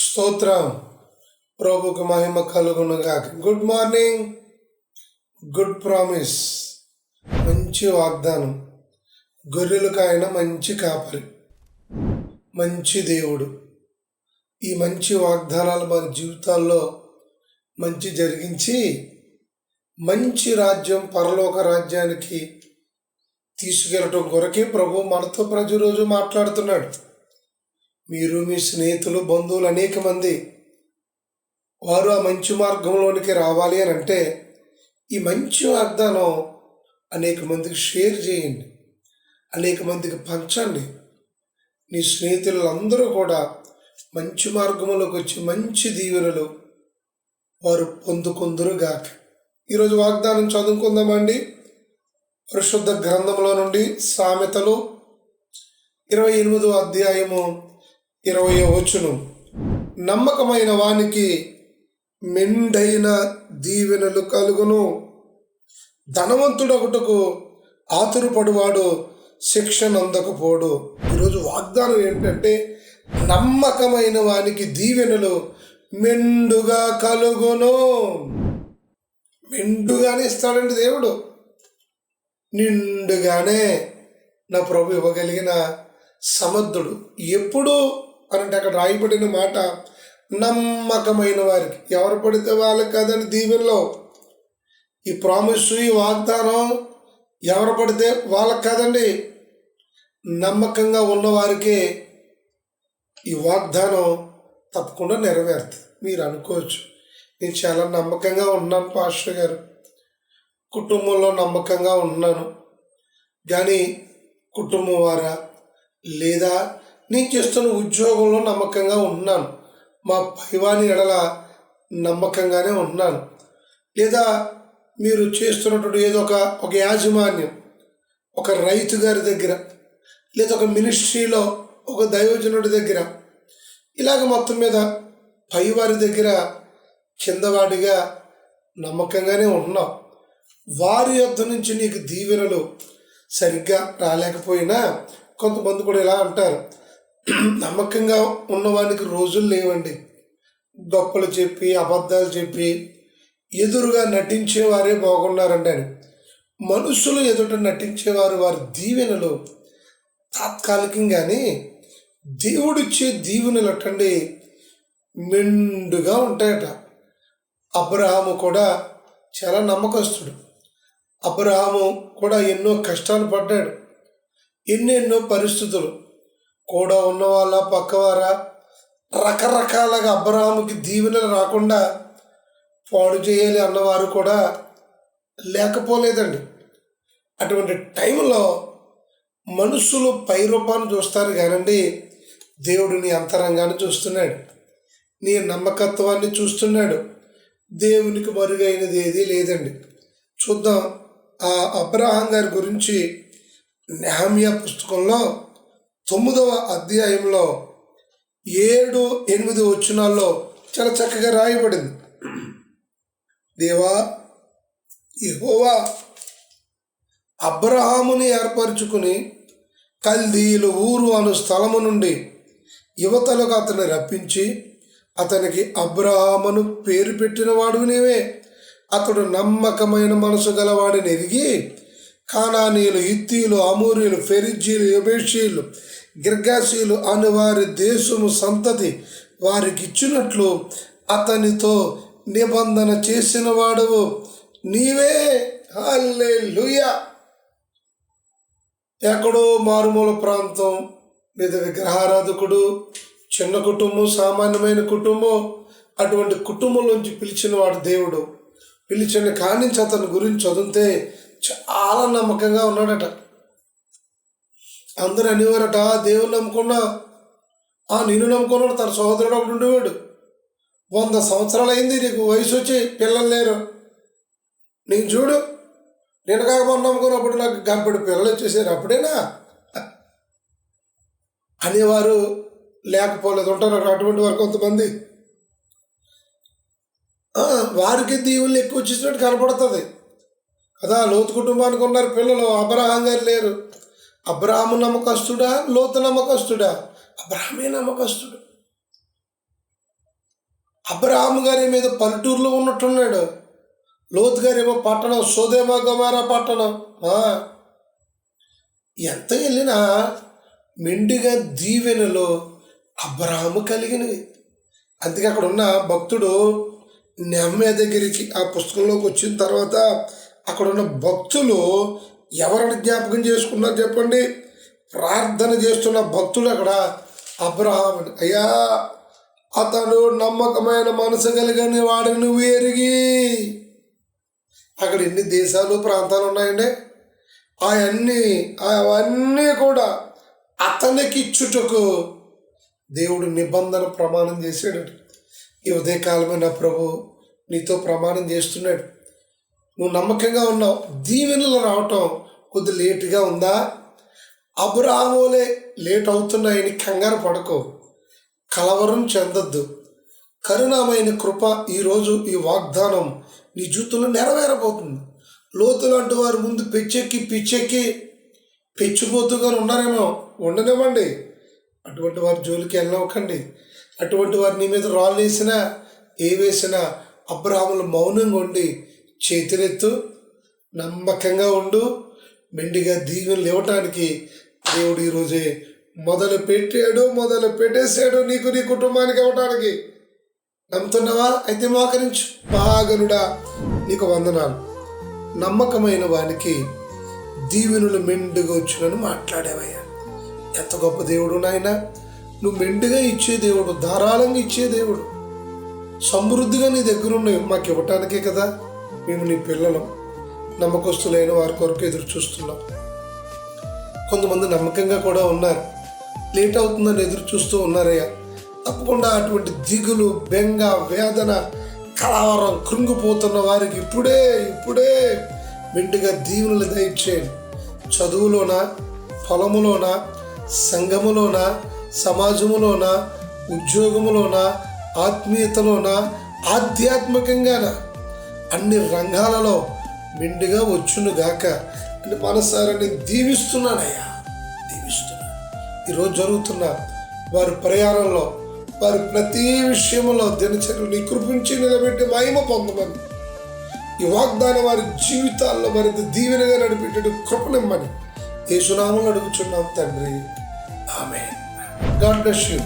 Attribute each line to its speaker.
Speaker 1: స్తోత్రం. ప్రభుకు మహిమ కలుగునుగా గుడ్ మార్నింగ్ గుడ్ ప్రామిస్ మంచి వాగ్దానం. గొర్రెలకు ఆయన మంచి కాపరి. మంచి దేవుడు. ఈ మంచి వాగ్దానాలు మన జీవితాల్లో మంచి జరిగించి మంచి రాజ్యం పరలోక రాజ్యానికి తీసుకెళ్ళటం కొరకే ప్రభు మనతో ప్రతిరోజు మాట్లాడుతున్నాడు. మీరు మీ స్నేహితులు బంధువులు అనేక మంది వారు ఆ మంచి మార్గంలోనికి రావాలి అని అంటే ఈ మంచి వాగ్దానం అనేక మందికి షేర్ చేయండి. అనేక మందికి పంచండి. నీ స్నేహితులందరూ కూడా మంచి మార్గంలోకి వచ్చి మంచి దీవెనలు వారు పొందుకుందరుగాక. ఈరోజు వాగ్దానం చదువుకుందామండి పరిశుద్ధ గ్రంథంలో నుండి సామెతలు ఇరవై ఎనిమిదో అధ్యాయము ఇరవై వచనం. నమ్మకమైన వానికి మెండైన దీవెనలు కలుగును. ధనవంతుడొకటకు ఆతురుపడువాడు శిక్షణ అందకపోడు ఈరోజు వాగ్దానం ఏంటంటే నమ్మకమైన వానికి దీవెనలు మెండుగా కలుగును. మెండుగానే ఇస్తాడండి దేవుడు. నిండుగానే నా ప్రభు ఇవ్వగలిగిన సమర్థుడు. ఎప్పుడూ అనంటే అక్కడ రాయబడిన మాట నమ్మకమైన వారికి. ఎవరు పడితే వాళ్ళకి కదని దీవెనలో. ఈ ప్రామిస్ ఈ వాగ్దానం ఎవరు పడితే వాళ్ళకి కాదండి. నమ్మకంగా ఉన్నవారికే ఈ వాగ్దానం తప్పకుండా నెరవేరుతుంది. మీరు అనుకోవచ్చు. నేను చాలా నమ్మకంగా ఉన్నాను పాస్టర్ గారు. కుటుంబంలో నమ్మకంగా ఉన్నాను. కానీ కుటుంబం వారా లేదా నేను చేస్తున్న ఉద్యోగంలో నమ్మకంగా ఉన్నాను. మా పైవాని ఎడల నమ్మకంగానే ఉన్నాను. లేదా మీరు చేస్తున్నటువంటి ఏదో ఒక ఒక యాజమాన్యం ఒక రైతు గారి దగ్గర లేదా ఒక మినిస్ట్రీలో ఒక దైవజనుడి దగ్గర ఇలాగ మొత్తం మీద పైవారి దగ్గర కిందవాడిగా నమ్మకంగానే ఉన్నాం వారి యొద్ద నుంచి నీకు దీవెనలు సరిగ్గా రాలేకపోయినా కొంతమంది కూడా ఇలా అంటారు. నమ్మకంగా ఉన్నవానికి రోజులు లేవండి. గొప్పలు చెప్పి అబద్ధాలు చెప్పి ఎదురుగా నటించేవారే బాగున్నారండి అని. మనుషులు ఎదుట నటించేవారు వారి దీవెనలు తాత్కాలికంగానే దేవుడిచ్చే దీవెనలు అట్టండి మెండుగా ఉంటాయట. అబ్రహాము కూడా చాలా నమ్మకస్తుడు. అబ్రహాము కూడా ఎన్నో కష్టాలు పడ్డాడు. ఎన్నెన్నో పరిస్థితులు కూడా ఉన్న వాళ్ళ పక్కవారా? రకరకాలుగా అబ్రహాముకి దీవెనలు రాకుండా పాడు చేయాలి అన్నవారు కూడా లేకపోలేదండి. అటువంటి టైంలో మనుషులు పై రూపాన్ని చూస్తారు కానండి దేవుడు నీ అంతరంగాన్ని చూస్తున్నాడు. నీ నమ్మకత్వాన్ని చూస్తున్నాడు. దేవునికి మరుగైనది ఏదీ లేదండి. చూద్దాం ఆ అబ్రహాం గారి గురించి నెహమియా పుస్తకంలో తొమ్మిదవ అధ్యాయంలో ఏడు ఎనిమిది వచనాల్లో చాలా చక్కగా రాయబడింది. దేవా యహోవా అబ్రహాముని ఏర్పరచుకుని కల్దీలు ఊరు అను స్థలము నుండి యువతలకు అతన్ని రప్పించి అతనికి అబ్రహామును పేరు పెట్టిన వాడు నీవే. అతడు నమ్మకమైన మనసు గలవాడిని ఎరిగి కానానీయులు ఇత్తీలు అమూరీలు ఫెరిజీలు యబేషీలు గిర్గాసీలు అను వారి దేశము సంతతి వారికి ఇచ్చినట్లు అతనితో నిబంధన చేసిన వాడవు నీవే హల్లే ఎక్కడో మారుమూల ప్రాంతం లేదా విగ్రహారాధకుడు చిన్న కుటుంబం సామాన్యమైన కుటుంబం అటువంటి కుటుంబంలోంచి పిలిచిన వాడు దేవుడు. పిలిచిన కానించి అతని గురించి చదివితే చాలా నమ్మకంగా ఉన్నాడట. అందరూ అనేవారట దేవుని నమ్ముకున్నా ఆ నేను నమ్ముకున్నాడు తన సహోదరుడు ఒకడు ఉండేవాడు. వంద సంవత్సరాలు అయింది నీకు వయసు వచ్చి పిల్లలు లేరు. నేను చూడు నేను కాకపోతే నమ్ముకున్నప్పుడు నాకు గంపడి పిల్లలు వచ్చేసారు. అప్పుడేనా? అనేవారు లేకపోలేదు ఉంటారు అటువంటి వారు కొంతమంది. వారికి దీవులు ఎక్కువ వచ్చేసినట్టు కనపడుతుంది. కదా లోతు కుటుంబానికి ఉన్నారు పిల్లలు అబ్రహాం గారు లేరు. అబ్రాహము నమ్మకస్తుడా? లోతు నమ్మకస్తుడా? అబ్రాహమే నమ్మకస్తుడు. అబ్రహాము గారి మీద పల్లెటూరులో ఉన్నట్టున్నాడు. లోతు గారేమో పట్టణం సోదేమా గమారా పట్టణం. ఎంత వెళ్ళినా మెండుగా దీవెనలో అబ్రాహము కలిగినవి. అందుకే అక్కడ ఉన్న భక్తుడు నెమ్మె దగ్గరికి ఆ పుస్తకంలోకి వచ్చిన తర్వాత అక్కడ ఉన్న భక్తులు ఎవరిని జ్ఞాపకం చేసుకున్నారు చెప్పండి. ప్రార్థన చేస్తున్న భక్తులు అక్కడ. అబ్రహాం అయ్యా అతడు నమ్మకమైన మనసు కలిగిన వాడిని నువ్వు ఎరిగి. అక్కడ ఎన్ని దేశాలు ప్రాంతాలు ఉన్నాయండి? అవన్నీ అవన్నీ కూడా అతనికి ఇచ్చుటకు దేవుడు నిబంధన ప్రమాణం చేశాడు. ఈ ఉదయకాలమే నా ప్రభు నీతో ప్రమాణం చేస్తున్నాడు. నువ్వు నమ్మకంగా ఉన్నావు. దీవెనలు రావటం కొద్ది లేటుగా ఉందా? అబ్రాహములే లేట్ అవుతున్నాయని కంగారు పడకో. కలవరం చెందొద్దు. కరుణామైన కృప ఈరోజు ఈ వాగ్దానం నీ జూతులు నెరవేరబోతుంది. లోతు లాంటి వారి ముందు పెచ్చెక్కి పిచ్చెక్కి పెచ్చిపోతుగా ఉన్నారేమో ఉండనివ్వండి. అటువంటి వారి జోలికి వెళ్ళవకండి అటువంటి వారి నీ మీద రాళ్ళు వేసినా ఏ వేసినా అబ్రాహములు మౌనంగా ఉండి చేతులెత్తు నమ్మకంగా ఉండు. మెండిగా దీవెనలు ఇవ్వటానికి దేవుడు ఈరోజే మొదలు పెట్టాడు మొదలు పెట్టేశాడు నీకు నీ కుటుంబానికి ఇవ్వటానికి. నమ్ముతున్నావా? అయితే మోకరించు. మహాగనుడా నీకు వందనాలు. నమ్మకమైన వానికి దీవెనులు మెండుగా వచ్చునని మాట్లాడేవయ్యా. ఎంత గొప్ప దేవుడు నాయన. నువ్వు మెండుగా ఇచ్చే దేవుడు ధారాళంగా ఇచ్చే దేవుడు. సమృద్ధిగా నీ దగ్గర మాకు ఇవ్వటానికే కదా. మేము నీ పిల్లలం. నమ్మకస్తులైన వారి కొరకు ఎదురు చూస్తున్నాం. కొంతమంది నమ్మకంగా కూడా ఉన్నారు. లేట్ అవుతుందని ఎదురు చూస్తూ ఉన్నారయ్యా. తప్పకుండా అటువంటి దిగులు బెంగ వేదన కలవరం కృంగిపోతున్న వారికి ఇప్పుడే ఇప్పుడే మెండుగా దీవులు దయచేయండి. చదువులోన పొలములోన సంఘములోన సమాజములోన ఉద్యోగములోన ఆత్మీయతలోన ఆధ్యాత్మికంగానా? అన్ని రంగాలలో మెండుగా వచ్చునుగాక అని మనసారాన్ని దీవిస్తున్నానయ్యా. దీవిస్తున్నాను ఈరోజు జరుగుతున్న వారి ప్రయాణంలో వారి ప్రతి విషయంలో దినచర్యలు నీ కృపించి నిలబెట్టి మహిమ పొందమని ఈ వాగ్దానం వారి జీవితాల్లో మరింత దీవెనగా నడిపేటట్టు కృపనిమ్మని ఏ సునామలు అడుగుచున్నాం తండ్రి. ఆమె గాడ్ బ్లెస్ యూ.